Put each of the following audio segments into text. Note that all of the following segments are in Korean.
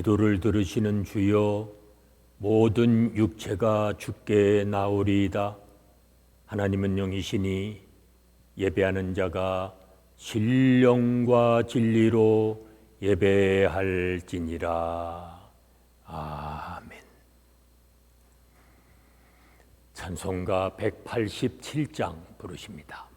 기도를 들으시는 주여 모든 육체가 주께 나오리이다. 하나님은 영이시니 예배하는 자가 신령과 진리로 예배할지니라. 아멘. 찬송가 187장 부르십니다.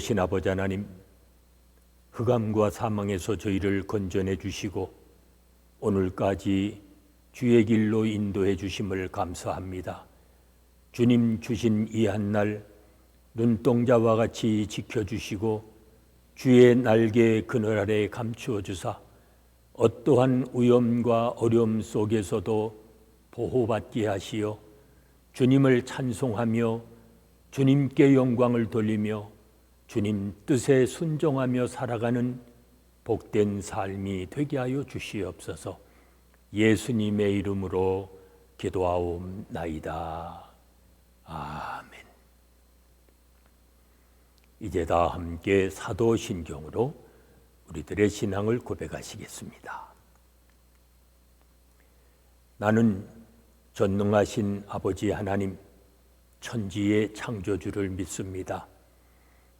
은혜로신 아버지 하나님, 흑암과 사망에서 저희를 건져내 주시고 오늘까지 주의 길로 인도해 주심을 감사합니다. 주님 주신 이 한 날 눈동자와 같이 지켜 주시고 주의 날개 그늘 아래 감추어 주사 어떠한 위험과 어려움 속에서도 보호받게 하시어 주님을 찬송하며 주님께 영광을 돌리며 주님 뜻에 순종하며 살아가는 복된 삶이 되게 하여 주시옵소서. 예수님의 이름으로 기도하옵나이다. 아멘. 이제 다 함께 사도신경으로 우리들의 신앙을 고백하시겠습니다. 나는 전능하신 아버지 하나님, 천지의 창조주를 믿습니다.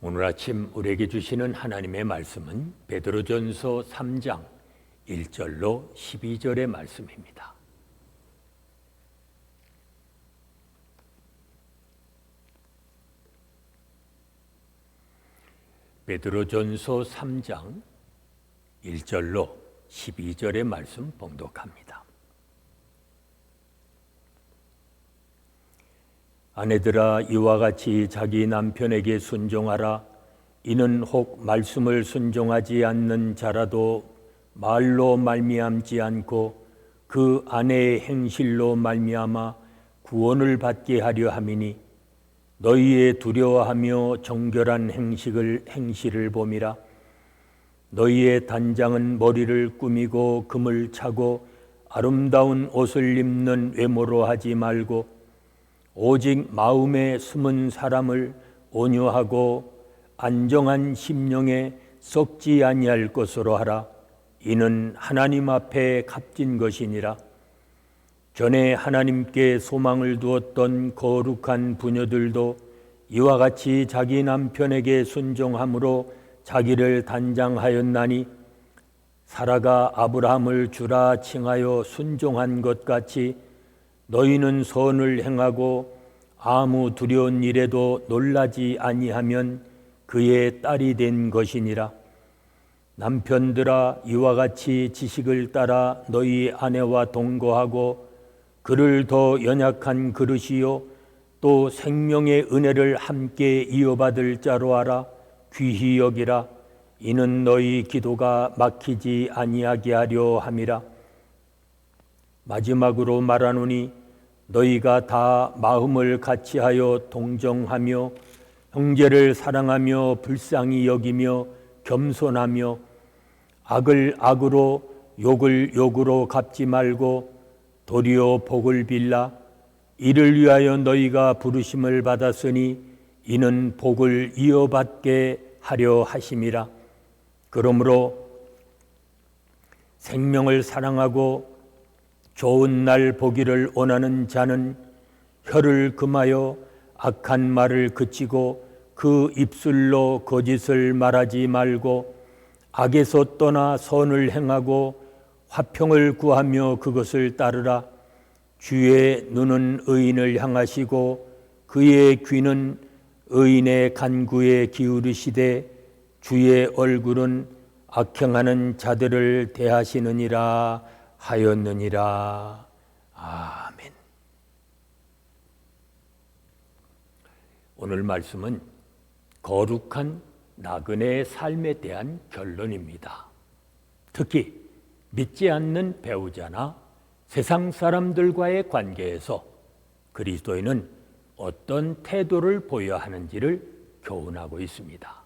오늘 아침 우리에게 주시는 하나님의 말씀은 베드로전서 3장 1절로 12절의 말씀입니다. 베드로전서 3장 1절로 12절의 말씀 봉독합니다. 아내들아 이와 같이 자기 남편에게 순종하라. 이는 혹 말씀을 순종하지 않는 자라도 말로 말미암지 않고 그 아내의 행실로 말미암아 구원을 받게 하려 함이니 너희의 두려워하며 정결한 행식을 행실을 봄이라. 너희의 단장은 머리를 꾸미고 금을 차고 아름다운 옷을 입는 외모로 하지 말고 오직 마음에 숨은 사람을 온유하고 안정한 심령에 썩지 아니할 것으로 하라. 이는 하나님 앞에 값진 것이니라. 전에 하나님께 소망을 두었던 거룩한 부녀들도 이와 같이 자기 남편에게 순종함으로 자기를 단장하였나니 사라가 아브라함을 주라 칭하여 순종한 것 같이 너희는 선을 행하고 아무 두려운 일에도 놀라지 아니하면 그의 딸이 된 것이니라. 남편들아 이와 같이 지식을 따라 너희 아내와 동거하고 그를 더 연약한 그릇이요 또 생명의 은혜를 함께 이어받을 자로 알아 귀히 여기라. 이는 너희 기도가 막히지 아니하게 하려 함이라. 마지막으로 말하노니 너희가 다 마음을 같이하여 동정하며 형제를 사랑하며 불쌍히 여기며 겸손하며 악을 악으로 욕을 욕으로 갚지 말고 도리어 복을 빌라. 이를 위하여 너희가 부르심을 받았으니 이는 복을 이어받게 하려 하심이라. 그러므로 생명을 사랑하고 좋은 날 보기를 원하는 자는 혀를 금하여 악한 말을 그치고 그 입술로 거짓을 말하지 말고 악에서 떠나 선을 행하고 화평을 구하며 그것을 따르라. 주의 눈은 의인을 향하시고 그의 귀는 의인의 간구에 기울이시되 주의 얼굴은 악행하는 자들을 대하시느니라 하였느니라. 아멘. 오늘 말씀은 거룩한 나그네의 삶에 대한 결론입니다. 특히 믿지 않는 배우자나 세상 사람들과의 관계에서 그리스도인은 어떤 태도를 보여야 하는지를 교훈하고 있습니다.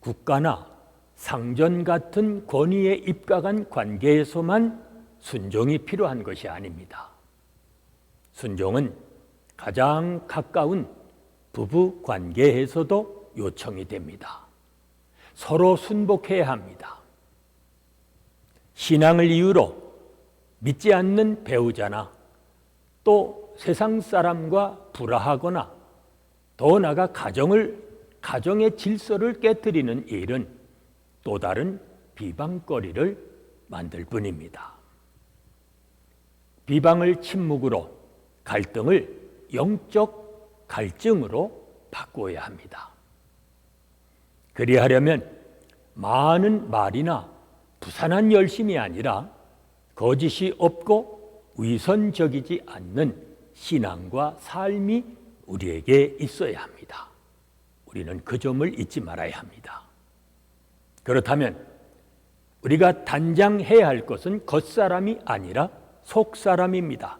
국가나 상전 같은 권위에 입각한 관계에서만 순종이 필요한 것이 아닙니다. 순종은 가장 가까운 부부 관계에서도 요청이 됩니다. 서로 순복해야 합니다. 신앙을 이유로 믿지 않는 배우자나 또 세상 사람과 불화하거나 더 나아가 가정을 가정의 질서를 깨뜨리는 일은 또 다른 비방거리를 만들 뿐입니다. 비방을 침묵으로 갈등을 영적 갈증으로 바꾸어야 합니다. 그리하려면 많은 말이나 부산한 열심이 아니라 거짓이 없고 위선적이지 않는 신앙과 삶이 우리에게 있어야 합니다. 우리는 그 점을 잊지 말아야 합니다. 그렇다면 우리가 단장 해야 할 것은 겉사람이 아니라 속사람입니다.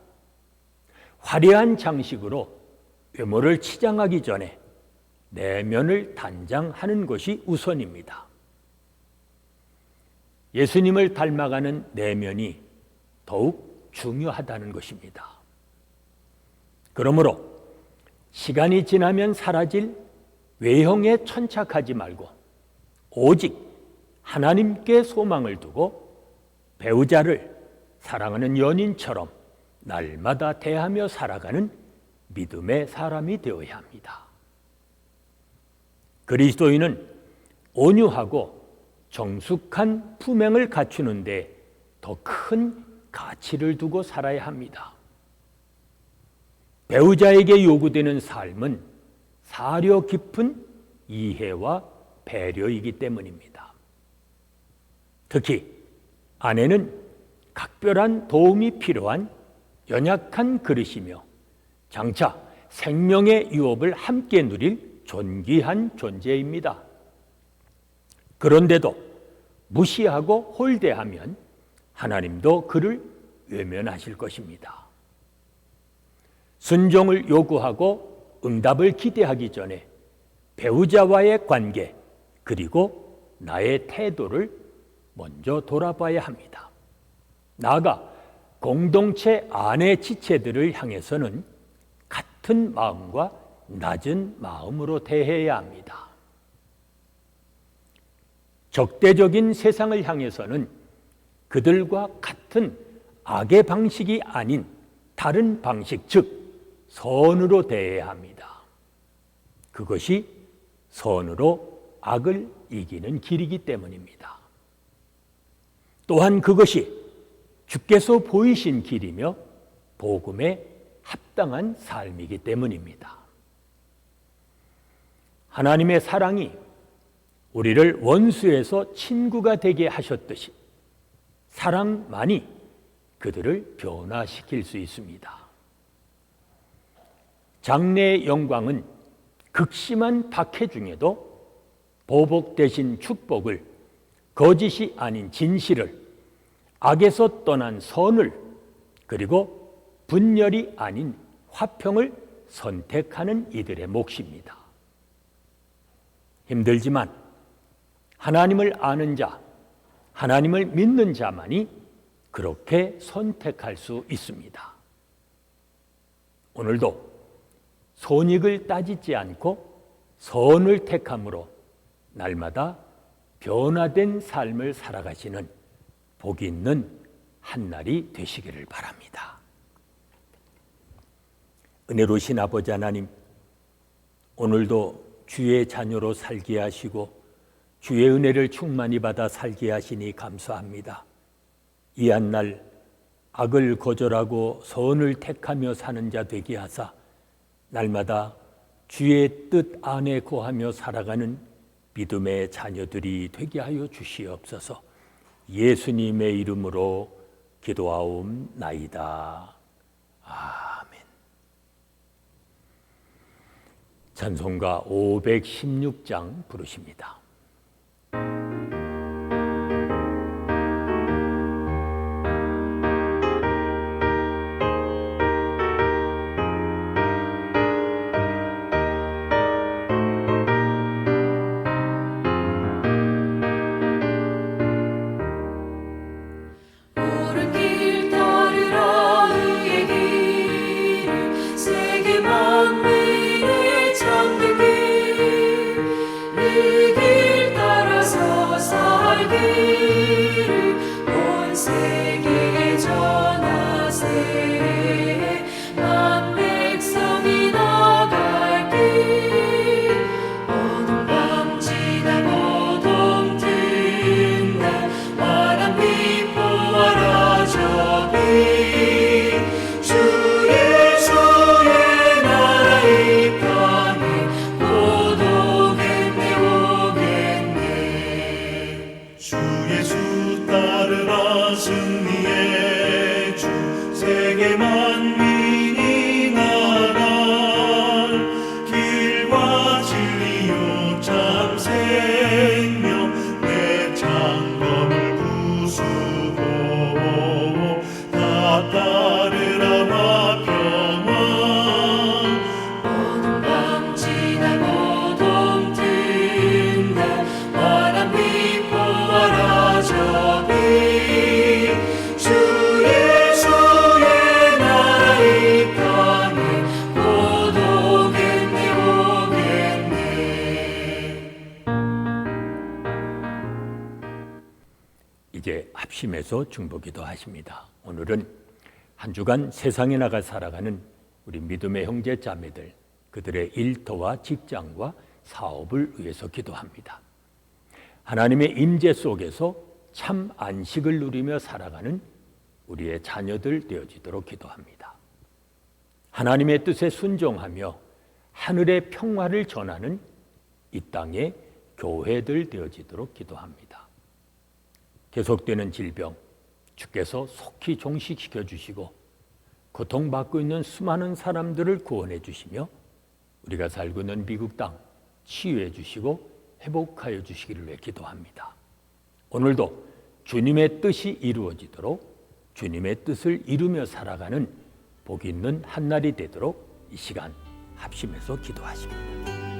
화려한 장식으로 외모를 치장하기 전에 내면을 단장하는 것이 우선입니다. 예수님을 닮아가는 내면이 더욱 중요하다는 것입니다. 그러므로 시간이 지나면 사라질 외형에 천착하지 말고 오직 하나님께 소망을 두고 배우자를 사랑하는 연인처럼 날마다 대하며 살아가는 믿음의 사람이 되어야 합니다. 그리스도인은 온유하고 정숙한 품행을 갖추는데 더 큰 가치를 두고 살아야 합니다. 배우자에게 요구되는 삶은 사려 깊은 이해와 배려이기 때문입니다. 특히 아내는 각별한 도움이 필요한 연약한 그릇이며 장차 생명의 유업을 함께 누릴 존귀한 존재입니다. 그런데도 무시하고 홀대하면 하나님도 그를 외면하실 것입니다. 순종을 요구하고 응답을 기대하기 전에 배우자와의 관계 그리고 나의 태도를 먼저 돌아봐야 합니다. 나아가 공동체 안의 지체들을 향해서는 같은 마음과 낮은 마음으로 대해야 합니다. 적대적인 세상을 향해서는 그들과 같은 악의 방식이 아닌 다른 방식, 즉, 선으로 대해야 합니다. 그것이 선으로 악을 이기는 길이기 때문입니다. 또한 그것이 주께서 보이신 길이며 복음에 합당한 삶이기 때문입니다. 하나님의 사랑이 우리를 원수에서 친구가 되게 하셨듯이 사랑만이 그들을 변화시킬 수 있습니다. 장래의 영광은 극심한 박해 중에도 보복 대신 축복을 거짓이 아닌 진실을 악에서 떠난 선을 그리고 분열이 아닌 화평을 선택하는 이들의 몫입니다. 힘들지만 하나님을 아는 자, 하나님을 믿는 자만이 그렇게 선택할 수 있습니다. 오늘도 손익을 따지지 않고 선을 택함으로 날마다 변화된 삶을 살아가시는 복이 있는 한 날이 되시기를 바랍니다. 은혜로신 아버지 하나님, 오늘도 주의 자녀로 살게 하시고 주의 은혜를 충만히 받아 살게 하시니 감사합니다. 이 한 날 악을 거절하고 선을 택하며 사는 자 되게 하사 날마다 주의 뜻 안에 거하며 살아가는 믿음의 자녀들이 되게 하여 주시옵소서. 예수님의 이름으로 기도하옵나이다. 아멘. 찬송가 516장 부르십니다. 살기를 온 세계에 전하세 따르 합심해서 중보기도 하십니다. 오늘은 한 주간 세상에 나가 살아가는 우리 믿음의 형제 자매들 그들의 일터와 직장과 사업을 위해서 기도합니다. 하나님의 임재 속에서 참 안식을 누리며 살아가는 우리의 자녀들 되어지도록 기도합니다. 하나님의 뜻에 순종하며 하늘의 평화를 전하는 이 땅의 교회들 되어지도록 기도합니다. 계속되는 질병, 주께서 속히 종식시켜 주시고 고통받고 있는 수많은 사람들을 구원해 주시며 우리가 살고 있는 미국 땅 치유해 주시고 회복하여 주시기를 위해 기도합니다. 오늘도 주님의 뜻이 이루어지도록 주님의 뜻을 이루며 살아가는 복 있는 한날이 되도록 이 시간 합심해서 기도하십니다.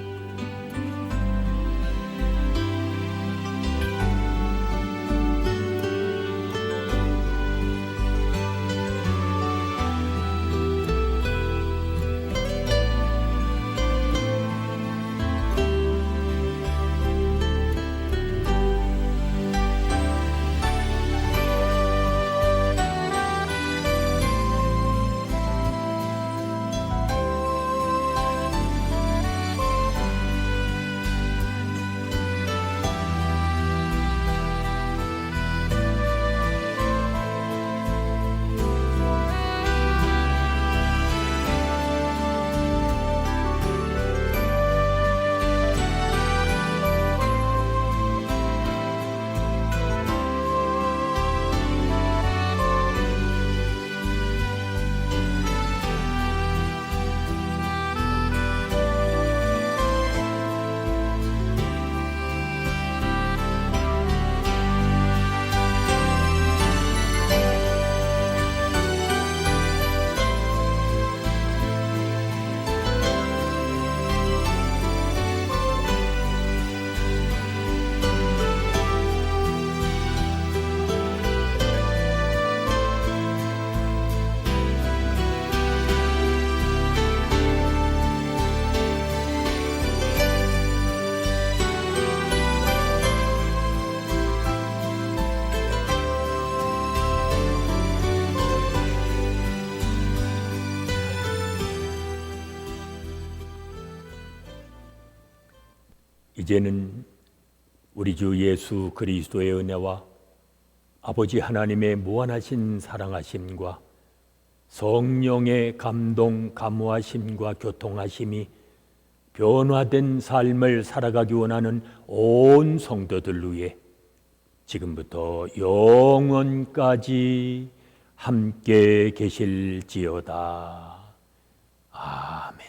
이제는 우리 주 예수 그리스도의 은혜와 아버지 하나님의 무한하신 사랑하심과 성령의 감동, 감화심과 교통하심이 변화된 삶을 살아가기 원하는 온 성도들 위해 지금부터 영원까지 함께 계실지어다. 아멘.